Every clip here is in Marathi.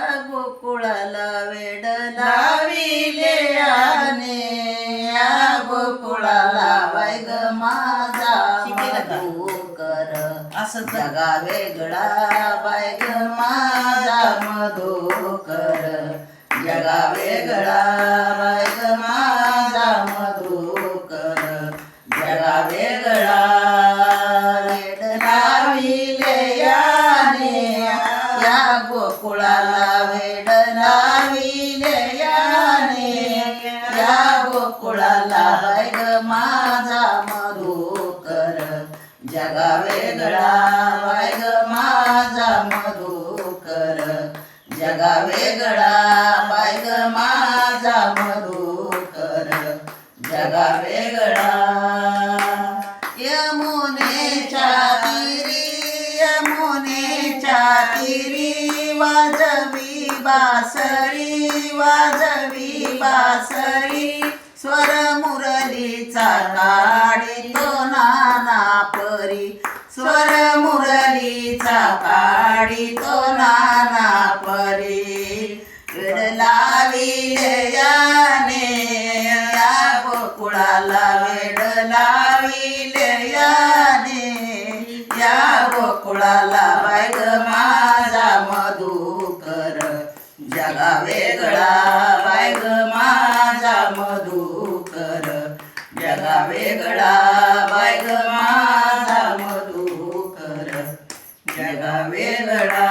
गोकुळाला वेड लाविले याने या गोकुळाला वैग माझा मधुकर. असं तर. जगा वेगळा वैग माझा मधुकर. जगा वेगळा वैग माझा मधुकर. जगा वेगळा जगा वेगळा वैग माझा मधुकर जगा वेगळा वैग माझा मधुकर जगा वेगळा यमुनेच्या तिरी यमुनेच्या तिरी वाजवी बासरी वाजवी बासरी. स्वर मुरलीचा काढितो नाना परी. स्वर मुरलीचा काढितो नाना परी. वेड लाविले या गोकुळाला वेड लाविले या गोकुळाला वेगळा बायग माझा मधुकर. जगा वेगळा.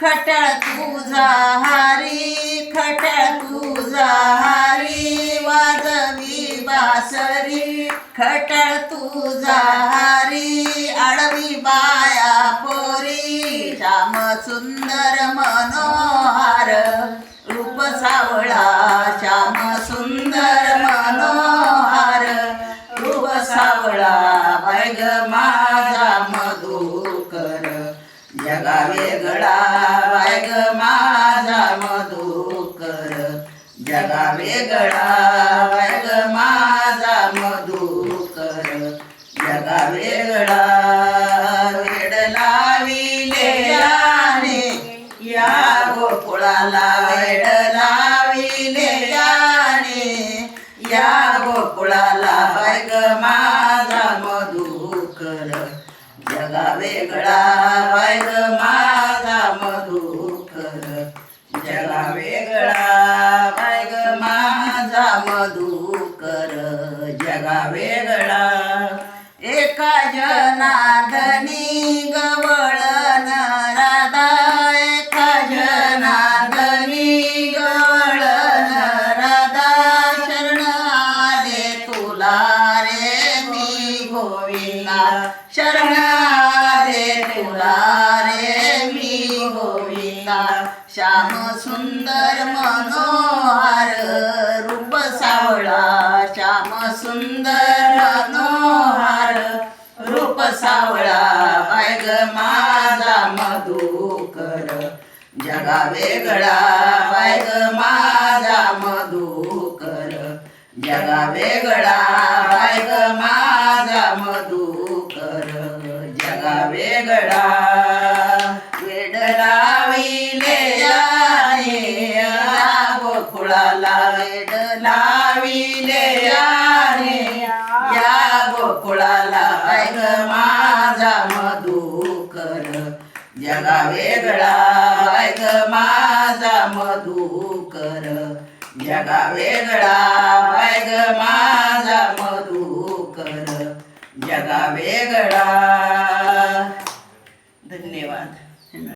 खट्याळ तुझा हारी खट्याळ तुझा हारी. वाजवी बासरी. खट्याळ तुझा हारी आडवी बाया पोरी. श्याम सुंदर मनोहार रूप सावळा वेगळा बैग माझा मधुकर. जगा वेगळा बैग माझा मधुकर. जगा वेगळा वेड लाविले याने. या गोकुळाला वेड लाविले याने. या गोकुळाला बैग मा जगा वेगळा बैग माझा मधुकर जगा वेगळा. एका जनार्दनी गवळण राधा. एका जनार्दनी गवळ राधा. शरण आले तुला रे मी गोविंदा. शरण आले तुला श्याम सुंदर मनोहार रूप सावळा. श्याम सुंदर मनोहार रूप सावळा. बायग माझा मधुकर जगा वेगळा. बायग माझा मधुकर जगा वेगळा. बायग माझा मधुकर जगा वेगळा. वेडला लाविले याने या गोकुळाला ऐक माझा मधुकर जगा वेगळा ऐक माझा मधुकर जगा वेगळा ऐक